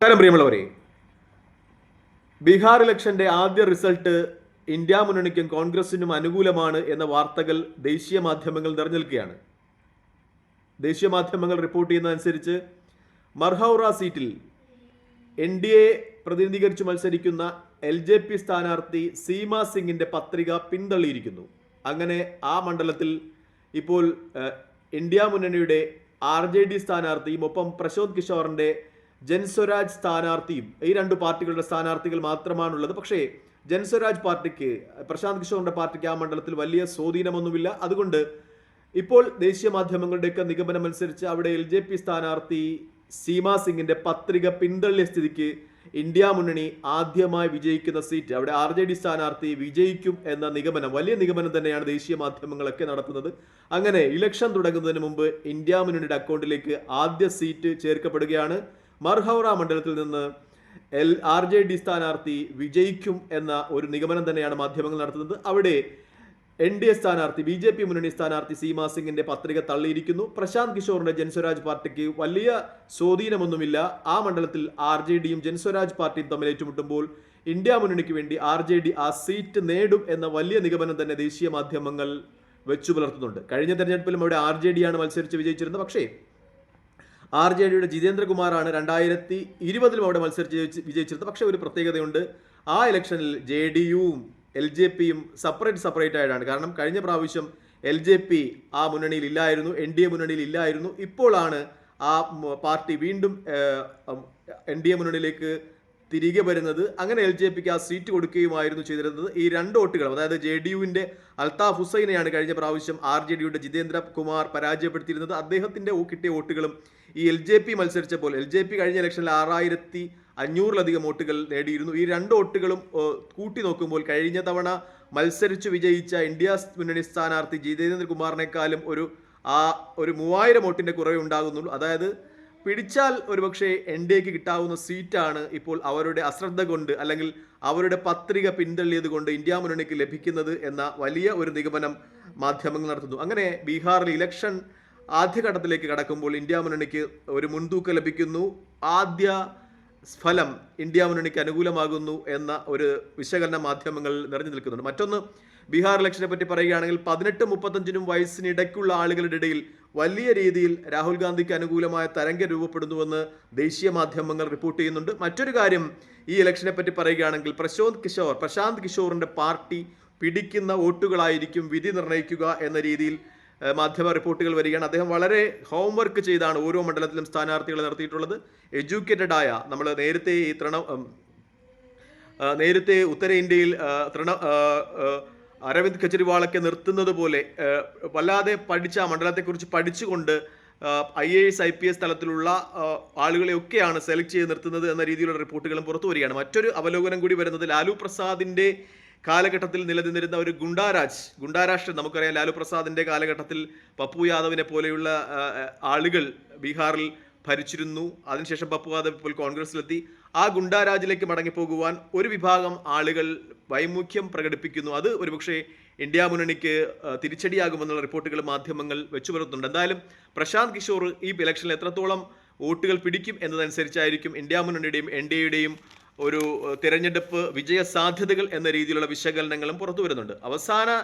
നമസ്കാരം പ്രിയമുള്ളവരെ. ബീഹാർ ഇലക്ഷന്റെ ആദ്യ റിസൾട്ട് ഇന്ത്യ മുന്നണിക്കും കോൺഗ്രസിനും അനുകൂലമാണ് എന്ന വാർത്തകൾ ദേശീയ മാധ്യമങ്ങൾ നിറഞ്ഞു നിൽക്കുകയാണ് ദേശീയ മാധ്യമങ്ങൾ റിപ്പോർട്ട് ചെയ്യുന്നതനുസരിച്ച് മർഹൌറ സീറ്റിൽ എൻ ഡി എ പ്രതിനിധീകരിച്ച് മത്സരിക്കുന്ന എൽ ജെ പി സ്ഥാനാർത്ഥി സീമ സിംഗിന്റെ പത്രിക പിന്തള്ളിയിരിക്കുന്നു. അങ്ങനെ ആ മണ്ഡലത്തിൽ ഇപ്പോൾ ഇന്ത്യ മുന്നണിയുടെ ആർ ജെ ഡി സ്ഥാനാർത്ഥിയും ഒപ്പം പ്രശോദ് കിഷോറിന്റെ ജൻസ്വരാജ് സ്ഥാനാർത്ഥിയും ഈ രണ്ട് പാർട്ടികളുടെ സ്ഥാനാർത്ഥികൾ മാത്രമാണുള്ളത്. പക്ഷേ ജൻസ്വരാജ് പാർട്ടിക്ക് പ്രശാന്ത് കിഷോറിന്റെ പാർട്ടിക്ക് ആ മണ്ഡലത്തിൽ വലിയ സ്വാധീനമൊന്നുമില്ല. അതുകൊണ്ട് ഇപ്പോൾ ദേശീയ മാധ്യമങ്ങളുടെയൊക്കെ നിഗമനം അനുസരിച്ച് അവിടെ എൽ ജെ പി സ്ഥാനാർത്ഥി സീമാ സിംഗിന്റെ പത്രിക പിന്തള്ളിയ സ്ഥിതിക്ക് ഇന്ത്യ മുന്നണി ആദ്യമായി വിജയിക്കുന്ന സീറ്റ്. അവിടെ ആർ ജെ ഡി സ്ഥാനാർത്ഥി വിജയിക്കും എന്ന നിഗമനം വലിയ നിഗമനം തന്നെയാണ് ദേശീയ മാധ്യമങ്ങളൊക്കെ നടത്തുന്നത്. അങ്ങനെ ഇലക്ഷൻ തുടങ്ങുന്നതിന് മുമ്പ് ഇന്ത്യ മുന്നണിയുടെ അക്കൗണ്ടിലേക്ക് ആദ്യ സീറ്റ് ചേർക്കപ്പെടുകയാണ്. മർഹൌറ മണ്ഡലത്തിൽ നിന്ന് എൽ ആർ ജെ ഡി സ്ഥാനാർത്ഥി വിജയിക്കും എന്ന ഒരു നിഗമനം തന്നെയാണ് മാധ്യമങ്ങൾ നടത്തുന്നത്. അവിടെ എൻ ഡി എ സ്ഥാനാർത്ഥി ബി ജെ പി മുന്നണി സ്ഥാനാർത്ഥി സീമാ സിംഗിന്റെ പത്രിക തള്ളിയിരിക്കുന്നു. പ്രശാന്ത് കിഷോറിന്റെ ജൻസ്വരാജ് പാർട്ടിക്ക് വലിയ സ്വാധീനമൊന്നുമില്ല. ആ മണ്ഡലത്തിൽ ആർ ജെ ഡിയും ജൻസ്വരാജ് പാർട്ടിയും തമ്മിൽ ഏറ്റുമുട്ടുമ്പോൾ ഇന്ത്യ മുന്നണിക്ക് വേണ്ടി ആർ ജെ ഡി ആ സീറ്റ് നേടും എന്ന വലിയ നിഗമനം തന്നെ ദേശീയ മാധ്യമങ്ങൾ വെച്ചു പുലർത്തുന്നുണ്ട്. കഴിഞ്ഞ തെരഞ്ഞെടുപ്പിലും അവിടെ ആർ ജെ ഡി ആണ് മത്സരിച്ച് വിജയിച്ചിരുന്നത്. പക്ഷേ ആർ ജെ ഡിയുടെ ജിതേന്ദ്രകുമാറാണ് രണ്ടായിരത്തി ഇരുപതിലും അവിടെ മത്സരിച്ച് ജയിച്ച് വിജയിച്ചിരുന്നത്. പക്ഷെ ഒരു പ്രത്യേകതയുണ്ട്. ആ ഇലക്ഷനിൽ ജെ ഡി യുവും എൽ ജെ പിയും സെപ്പറേറ്റ് സെപ്പറേറ്റ് ആയിട്ടാണ്. കാരണം കഴിഞ്ഞ പ്രാവശ്യം എൽ ജെ പി ആ മുന്നണിയിൽ ഇല്ലായിരുന്നു എൻ ഡി എ മുന്നണിയിൽ ഇല്ലായിരുന്നു. ഇപ്പോഴാണ് ആ പാർട്ടി വീണ്ടും എൻ ഡി എ മുന്നണിയിലേക്ക് തിരികെ വരുന്നത്. അങ്ങനെ എൽ ജെ പിക്ക് ആ സീറ്റ് കൊടുക്കുകയുമായിരുന്നു ചെയ്തിരുന്നത്. ഈ രണ്ട് വോട്ടുകളും അതായത് ജെ ഡി യുവിന്റെ അൽതാഫ് ഹുസൈനെയാണ് കഴിഞ്ഞ പ്രാവശ്യം ആർ ജെ ഡിയുടെ ജിതേന്ദ്ര കുമാർ പരാജയപ്പെടുത്തിയിരുന്നത്. അദ്ദേഹത്തിന്റെ കിട്ടിയ വോട്ടുകളും ഈ എൽ ജെ പി മത്സരിച്ചപ്പോൾ എൽ ജെ പി കഴിഞ്ഞ ഇലക്ഷനിൽ ആറായിരത്തി അഞ്ഞൂറിലധികം വോട്ടുകൾ നേടിയിരുന്നു. ഈ രണ്ട് വോട്ടുകളും കൂട്ടി നോക്കുമ്പോൾ കഴിഞ്ഞ തവണ മത്സരിച്ച് വിജയിച്ച ഇന്ത്യ മുന്നണി സ്ഥാനാർത്ഥി ജിതേന്ദ്ര കുമാറിനേക്കാളും ഒരു ആ ഒരു മൂവായിരം വോട്ടിന്റെ കുറവേ ഉണ്ടാകുന്നുള്ളൂ. അതായത് പിടിച്ചാൽ ഒരുപക്ഷെ എൻ ഡി എക്ക് കിട്ടാവുന്ന സീറ്റാണ് ഇപ്പോൾ അവരുടെ അശ്രദ്ധ കൊണ്ട് അല്ലെങ്കിൽ അവരുടെ പത്രിക പിന്തള്ളിയത് കൊണ്ട് ഇന്ത്യ മുന്നണിക്ക് ലഭിക്കുന്നത് എന്ന വലിയ ഒരു നിഗമനം മാധ്യമങ്ങൾ നടത്തുന്നു. അങ്ങനെ ബീഹാറിൽ ഇലക്ഷൻ ആദ്യഘട്ടത്തിലേക്ക് കടക്കുമ്പോൾ ഇന്ത്യ മുന്നണിക്ക് ഒരു മുൻതൂക്കം ലഭിക്കുന്നു. ആദ്യ ഫലം ഇന്ത്യ മുന്നണിക്ക് അനുകൂലമാകുന്നു എന്ന ഒരു വിശകലന മാധ്യമങ്ങൾ നിറഞ്ഞു നിൽക്കുന്നുണ്ട്. മറ്റൊന്ന് ബീഹാർ ഇലക്ഷനെ പറ്റി പറയുകയാണെങ്കിൽ പതിനെട്ട് മുപ്പത്തഞ്ചിനും വയസ്സിനിടയ്ക്കുള്ള ആളുകളുടെ ഇടയിൽ വലിയ രീതിയിൽ രാഹുൽ ഗാന്ധിക്ക് അനുകൂലമായ തരംഗം രൂപപ്പെടുന്നുവെന്ന് ദേശീയ മാധ്യമങ്ങൾ റിപ്പോർട്ട് ചെയ്യുന്നുണ്ട്. മറ്റൊരു കാര്യം ഈ ഇലക്ഷനെ പറ്റി പറയുകയാണെങ്കിൽ പ്രശോന്ത് കിഷോർ പ്രശാന്ത് കിഷോറിന്റെ പാർട്ടി പിടിക്കുന്ന വോട്ടുകളായിരിക്കും വിധി നിർണയിക്കുക എന്ന രീതിയിൽ മാധ്യമ റിപ്പോർട്ടുകൾ വരികയാണ്. അദ്ദേഹം വളരെ ഹോംവർക്ക് ചെയ്താണ് ഓരോ മണ്ഡലത്തിലും സ്ഥാനാർത്ഥികളെ നടത്തിയിട്ടുള്ളത്. എഡ്യൂക്കേറ്റഡ് ആയ നമ്മൾ നേരത്തെ ഈ തൃണ നേരത്തെ ഉത്തരേന്ത്യയിൽ തൃണ അരവിന്ദ് കെജ്രിവാളൊക്കെ നിർത്തുന്നത് പോലെ വല്ലാതെ പഠിച്ച മണ്ഡലത്തെക്കുറിച്ച് പഠിച്ചുകൊണ്ട് I A S I P S തലത്തിലുള്ള ആളുകളെയൊക്കെയാണ് സെലക്ട് ചെയ്ത് നിർത്തുന്നത് എന്ന രീതിയിലുള്ള റിപ്പോർട്ടുകളും പുറത്തു വരികയാണ്. മറ്റൊരു അവലോകനം കൂടി വരുന്നത് ലാലു പ്രസാദിന്റെ കാലഘട്ടത്തിൽ നിലനിന്നിരുന്ന ഒരു ഗുണ്ടാരാജ് ഗുണ്ടാരാഷ്ട്രം നമുക്കറിയാം ലാലു പ്രസാദിന്റെ കാലഘട്ടത്തിൽ പപ്പു യാദവിനെ പോലെയുള്ള ആളുകൾ ബീഹാറിൽ ഭരിച്ചിരുന്നു. അതിനുശേഷം പപ്പു യാദവ് ഇപ്പോൾ കോൺഗ്രസിലെത്തി ആ ഗുണ്ടാരാജിലേക്ക് മടങ്ങിപ്പോകുവാൻ ഒരു വിഭാഗം ആളുകൾ വൈമുഖ്യം പ്രകടിപ്പിക്കുന്നു. അത് ഒരുപക്ഷെ ഇന്ത്യ മുന്നണിക്ക് തിരിച്ചടിയാകുമെന്നുള്ള റിപ്പോർട്ടുകൾ മാധ്യമങ്ങൾ വെച്ചു പുലർത്തുന്നുണ്ട്. എന്തായാലും പ്രശാന്ത് കിഷോർ ഈ ഇലക്ഷനിൽ എത്രത്തോളം വോട്ടുകൾ പിടിക്കും എന്നതനുസരിച്ചായിരിക്കും ഇന്ത്യ മുന്നണിയുടെയും എൻ ഡി എയുടെയും ഒരു തിരഞ്ഞെടുപ്പ് വിജയ സാധ്യതകൾ എന്ന രീതിയിലുള്ള വിശകലനങ്ങളും പുറത്തു വരുന്നുണ്ട്. അവസാന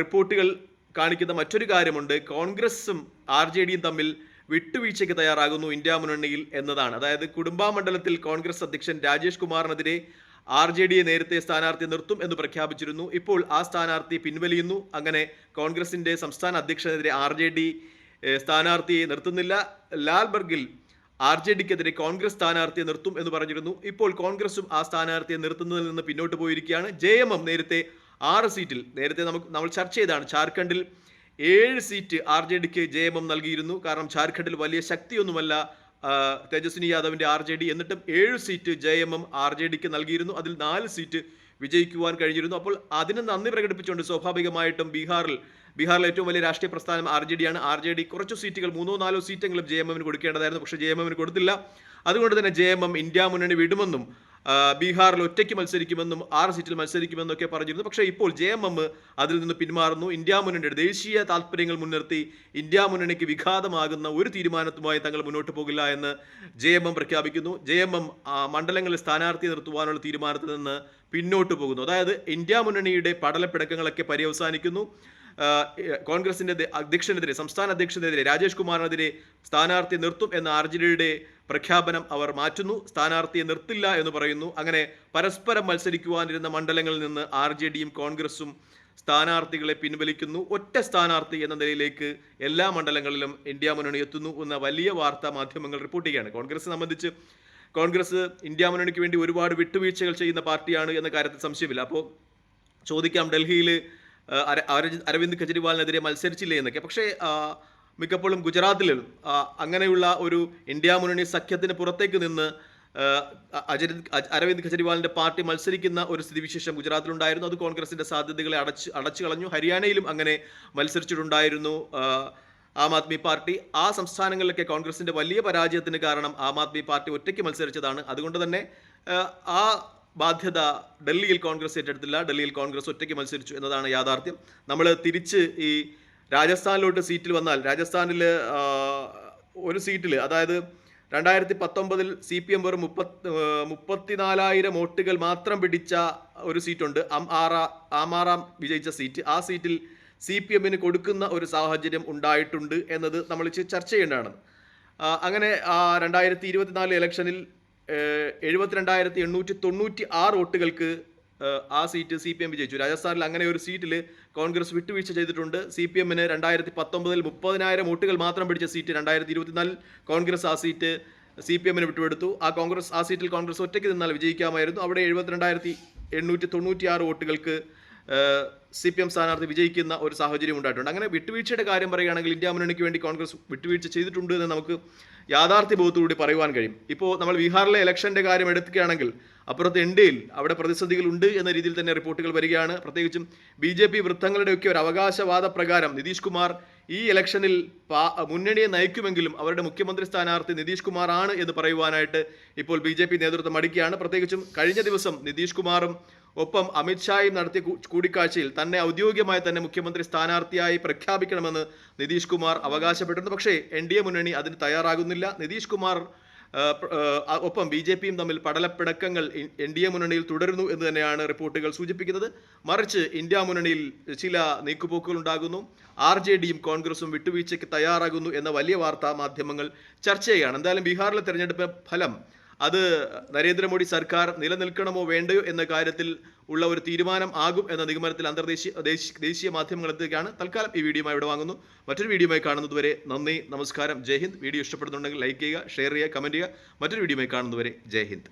റിപ്പോർട്ടുകൾ കാണിക്കുന്ന മറ്റൊരു കാര്യമുണ്ട്. കോൺഗ്രസും ആർ ജെ ഡിയും തമ്മിൽ വിട്ടുവീഴ്ചയ്ക്ക് തയ്യാറാകുന്നു ഇന്ത്യ മുന്നണിയിൽ എന്നതാണ്. അതായത് കുടുംബാമണ്ഡലത്തിൽ കോൺഗ്രസ് അധ്യക്ഷൻ രാജേഷ് കുമാറിനെതിരെ ആർ ജെ ഡിയെ നേരത്തെ സ്ഥാനാർത്ഥി നിർത്തും എന്ന് പ്രഖ്യാപിച്ചിരുന്നു. ഇപ്പോൾ ആ സ്ഥാനാർത്ഥി പിൻവലിയുന്നു. അങ്ങനെ കോൺഗ്രസിന്റെ സംസ്ഥാന അധ്യക്ഷനെതിരെ ആർ ജെ ഡി സ്ഥാനാർത്ഥിയെ നിർത്തുന്നില്ല. ലാൽബർഗിൽ ആർ ജെ ഡിക്കെതിരെ കോൺഗ്രസ് സ്ഥാനാർത്ഥിയെ നിർത്തും എന്ന് പറഞ്ഞിരുന്നു. ഇപ്പോൾ കോൺഗ്രസും ആ സ്ഥാനാർത്ഥിയെ നിർത്തുന്നതിൽ നിന്ന് പിന്നോട്ട് പോയിരിക്കുകയാണ്. ജെ എം എം നേരത്തെ ആറ് സീറ്റിൽ നേരത്തെ നമുക്ക് നമ്മൾ ചർച്ച ചെയ്താണ് ജാർഖണ്ഡിൽ ഏഴ് സീറ്റ് ആർ ജെ ഡിക്ക് ജെ എം എം നൽകിയിരുന്നു. കാരണം ജാർഖണ്ഡിൽ വലിയ ശക്തിയൊന്നുമല്ല തേജസ്വിനി യാദവിന്റെ ആർ ജെ ഡി. എന്നിട്ടും ഏഴ് seat J M M R J ഡിക്ക് നൽകിയിരുന്നു. അതിൽ നാല് സീറ്റ് വിജയിക്കുവാൻ കഴിഞ്ഞിരുന്നു. അപ്പോൾ അതിന് നന്ദി പ്രകടിപ്പിച്ചുകൊണ്ട് സ്വാഭാവികമായിട്ടും ബീഹാറിൽ ബീഹാറിലെ ഏറ്റവും വലിയ രാഷ്ട്രീയ പ്രസ്ഥാനം ആർ ജെ ഡി ആണ്. ആർ ജെ ഡി കുറച്ച് സീറ്റുകൾ മൂന്നോ നാലോ സീറ്റെങ്കിലും ജെ എം എമ്മിന് കൊടുക്കേണ്ടതായിരുന്നു. പക്ഷേ ജെ എം എമ്മിന് കൊടുത്തില്ല. അതുകൊണ്ട് തന്നെ ജെ എം എം ഇന്ത്യ മുന്നണി വിടുമെന്നും ബീഹാറിൽ ഒറ്റയ്ക്ക് മത്സരിക്കുമെന്നും ആറ് സീറ്റിൽ മത്സരിക്കുമെന്നും ഒക്കെ പറഞ്ഞിരുന്നു. പക്ഷേ ഇപ്പോൾ ജെ എം എം അതിൽ നിന്ന് പിന്മാറുന്നു. ഇന്ത്യ മുന്നണിയുടെ ദേശീയ താല്പര്യങ്ങൾ മുൻനിർത്തി ഇന്ത്യ മുന്നണിക്ക് വിഘാതമാകുന്ന ഒരു തീരുമാനത്തുമായി തങ്ങൾ മുന്നോട്ട് പോകില്ല എന്ന് ജെ എം എം പ്രഖ്യാപിക്കുന്നു. ജെ എം എം മണ്ഡലങ്ങളിൽ സ്ഥാനാർത്ഥി നിർത്തുവാനുള്ള തീരുമാനത്തിൽ നിന്ന് പിന്നോട്ട് പോകുന്നു. അതായത് ഇന്ത്യ മുന്നണിയുടെ പടലപ്പിടക്കങ്ങളൊക്കെ പര്യവസാനിക്കുന്നു. ആ, കോൺഗ്രസിന്റെ അധ്യക്ഷനെതിരെ സംസ്ഥാന അധ്യക്ഷനെതിരെ രാജേഷ് കുമാറിനെതിരെ സ്ഥാനാർത്ഥി നിർത്തും എന്ന ആർ ജെ ഡിയുടെ പ്രഖ്യാപനം അവർ മാറ്റുന്നു. സ്ഥാനാർത്ഥിയെ നിർത്തില്ല എന്ന് പറയുന്നു. അങ്ങനെ പരസ്പരം മത്സരിക്കുവാനിരുന്ന മണ്ഡലങ്ങളിൽ നിന്ന് ആർ ജെ ഡിയും കോൺഗ്രസും സ്ഥാനാർത്ഥികളെ പിൻവലിക്കുന്നു. ഒറ്റ സ്ഥാനാർത്ഥി എന്ന നിലയിലേക്ക് എല്ലാ മണ്ഡലങ്ങളിലും ഇന്ത്യ മുന്നണി എത്തുന്നു എന്ന വലിയ വാർത്താ മാധ്യമങ്ങൾ റിപ്പോർട്ട് ചെയ്യുകയാണ്. കോൺഗ്രസ് സംബന്ധിച്ച് കോൺഗ്രസ് ഇന്ത്യ മുന്നണിക്ക് വേണ്ടി ഒരുപാട് വിട്ടുവീഴ്ചകൾ ചെയ്യുന്ന പാർട്ടിയാണ് എന്ന കാര്യത്തിൽ സംശയമില്ല. അപ്പോൾ ചോദിക്കാം ഡൽഹിയിൽ അരവിന്ദ് കെജ്രിവാളിനെതിരെ മത്സരിച്ചില്ലേ എന്നൊക്കെ. പക്ഷേ മിക്കപ്പോഴും ഗുജറാത്തിലും അങ്ങനെയുള്ള ഒരു ഇന്ത്യ മുന്നണി സഖ്യത്തിന് പുറത്തേക്ക് നിന്ന് ആ, അരവിന്ദ് കെജ്രിവാളിന്റെ പാർട്ടി മത്സരിക്കുന്ന ഒരു സ്ഥിതിവിശേഷം ഗുജറാത്തിലുണ്ടായിരുന്നു. അത് കോൺഗ്രസിന്റെ സാധ്യതകളെ അടച്ച് അടച്ചു കളഞ്ഞു. ഹരിയാനയിലും അങ്ങനെ മത്സരിച്ചിട്ടുണ്ടായിരുന്നു ആ, ആദ്മി പാർട്ടി. ആ സംസ്ഥാനങ്ങളിലൊക്കെ കോൺഗ്രസിന്റെ വലിയ പരാജയത്തിന് കാരണം ആം ആദ്മി പാർട്ടി ഒറ്റയ്ക്ക് മത്സരിച്ചതാണ്. അതുകൊണ്ട് തന്നെ ആ ബാധ്യത ഡൽഹിയിൽ കോൺഗ്രസ് ഏറ്റെടുത്തില്ല ഡൽഹിയിൽ കോൺഗ്രസ് ഒറ്റയ്ക്ക് മത്സരിച്ചു എന്നതാണ് യാഥാർത്ഥ്യം. നമ്മൾ തിരിച്ച് ഈ രാജസ്ഥാനിലോട്ട് സീറ്റിൽ വന്നാൽ രാജസ്ഥാനിൽ ഒരു സീറ്റിൽ അതായത് രണ്ടായിരത്തി പത്തൊമ്പതിൽ സി പി എം വെറും മുപ്പത്തി മുപ്പത്തിനാലായിരം വോട്ടുകൾ മാത്രം പിടിച്ച ഒരു സീറ്റുണ്ട്. അം ആറ ആമാറാം വിജയിച്ച സീറ്റ്. ആ സീറ്റിൽ സി പി എമ്മിന് കൊടുക്കുന്ന ഒരു സാഹചര്യം ഉണ്ടായിട്ടുണ്ട് എന്നത് നമ്മൾ ചർച്ച ചെയ്യേണ്ടതാണ്. അങ്ങനെ രണ്ടായിരത്തി ഇരുപത്തിനാല് ഇലക്ഷനിൽ എഴുപത്തിരണ്ടായിരത്തി എണ്ണൂറ്റി തൊണ്ണൂറ്റി ആറ് വോട്ടുകൾക്ക് ആ സീറ്റ് സി പി എം വിജയിച്ചു. രാജസ്ഥാനിൽ അങ്ങനെ ഒരു സീറ്റിൽ കോൺഗ്രസ് വിട്ടുവീഴ്ച ചെയ്തിട്ടുണ്ട്. സി പി എമ്മിന് രണ്ടായിരത്തി പത്തൊമ്പതിൽ മുപ്പതിനായിരം വോട്ടുകൾ മാത്രം പിടിച്ച സീറ്റ് രണ്ടായിരത്തി ഇരുപത്തിനാലിൽ കോൺഗ്രസ് ആ സീറ്റ് സി പി എമ്മിന് വിട്ടുകൊടുത്തു. ആ കോൺഗ്രസ് ആ സീറ്റിൽ കോൺഗ്രസ് ഒറ്റയ്ക്ക് നിന്നാൽ വിജയിക്കാമായിരുന്നു. അവിടെ എഴുപത്തിരണ്ടായിരത്തി എണ്ണൂറ്റി തൊണ്ണൂറ്റി ആറ് വോട്ടുകൾക്ക് സി പി എം സ്ഥാനാർത്ഥി വിജയിക്കുന്ന ഒരു സാഹചര്യം ഉണ്ടായിട്ടുണ്ട്. അങ്ങനെ വിട്ടുവീഴ്ചയുടെ കാര്യം പറയുകയാണെങ്കിൽ ഇന്ത്യ മുന്നണിക്ക് വേണ്ടി കോൺഗ്രസ് വിട്ടുവീഴ്ച ചെയ്തിട്ടുണ്ട് എന്ന് നമുക്ക് യാഥാർത്ഥ്യ ബോധത്തോടുകൂടി പറയുവാൻ കഴിയും. ഇപ്പോൾ നമ്മൾ ബീഹാറിലെ ഇലക്ഷന്റെ കാര്യം എടുക്കുകയാണെങ്കിൽ അപ്പുറത്ത് ഇന്ത്യയിൽ അവിടെ പ്രതിസന്ധികളുണ്ട് എന്ന രീതിയിൽ തന്നെ റിപ്പോർട്ടുകൾ വരികയാണ്. പ്രത്യേകിച്ചും ബി ജെ പി വൃത്തങ്ങളുടെയൊക്കെ ഒരു അവകാശവാദ പ്രകാരം നിതീഷ് കുമാർ ഈ ഇലക്ഷനിൽ മുന്നണിയെ നയിക്കുമെങ്കിലും അവരുടെ മുഖ്യമന്ത്രി സ്ഥാനാർത്ഥി നിതീഷ് കുമാർ ആണ് എന്ന് പറയുവാനായിട്ട് ഇപ്പോൾ ബി നേതൃത്വം അടിക്കുകയാണ് പ്രത്യേകിച്ചും കഴിഞ്ഞ ദിവസം നിതീഷ് കുമാറും ഒപ്പം അമിത്ഷായും നടത്തിയ കൂടിക്കാഴ്ചയിൽ തന്നെ ഔദ്യോഗികമായി തന്നെ മുഖ്യമന്ത്രി സ്ഥാനാർത്ഥിയായി പ്രഖ്യാപിക്കണമെന്ന് നിതീഷ് കുമാർ അവകാശപ്പെട്ടിരുന്നു. പക്ഷേ എൻ ഡി എ മുന്നണി അതിന് തയ്യാറാകുന്നില്ല. നിതീഷ് കുമാർ ഒപ്പം ബി ജെ പിയും തമ്മിൽ പടലപ്പിടക്കങ്ങൾ എൻ ഡി എ മുന്നണിയിൽ തുടരുന്നു എന്ന് തന്നെയാണ് റിപ്പോർട്ടുകൾ സൂചിപ്പിക്കുന്നത്. മറിച്ച് ഇന്ത്യ മുന്നണിയിൽ ചില നീക്കുപോക്കുകൾ ഉണ്ടാകുന്നു. ആർ ജെ ഡിയും കോൺഗ്രസും വിട്ടുവീഴ്ചയ്ക്ക് തയ്യാറാകുന്നു എന്ന വലിയ വാർത്താ മാധ്യമങ്ങൾ ചർച്ച ചെയ്യുകയാണ്. എന്തായാലും ബീഹാറിലെ തെരഞ്ഞെടുപ്പ് ഫലം അത് നരേന്ദ്രമോദി സർക്കാർ നിലനിൽക്കണമോ വേണ്ടയോ എന്ന കാര്യത്തിൽ ഉള്ള ഒരു തീരുമാനം ആകും എന്ന നിഗമനത്തിൽ അന്തർദേശീയ ദേശീയ മാധ്യമങ്ങൾ എത്തുകയാണ്. തൽക്കാലം ഈ വീഡിയോമായി ഇവിടെ വാങ്ങുന്നു. മറ്റൊരു വീഡിയോയുമായി കാണുന്നതുവരെ നന്ദി നമസ്കാരം. ജയ് ഹിന്ദ്. വീഡിയോ ഇഷ്ടപ്പെടുന്നുണ്ടെങ്കിൽ ലൈക്ക് ചെയ്യുക ഷെയർ ചെയ്യുക കമന്റ് ചെയ്യുക. മറ്റൊരു വീഡിയോയുമായി കാണുന്നതുവരെ ജയ് ഹിന്ദ്.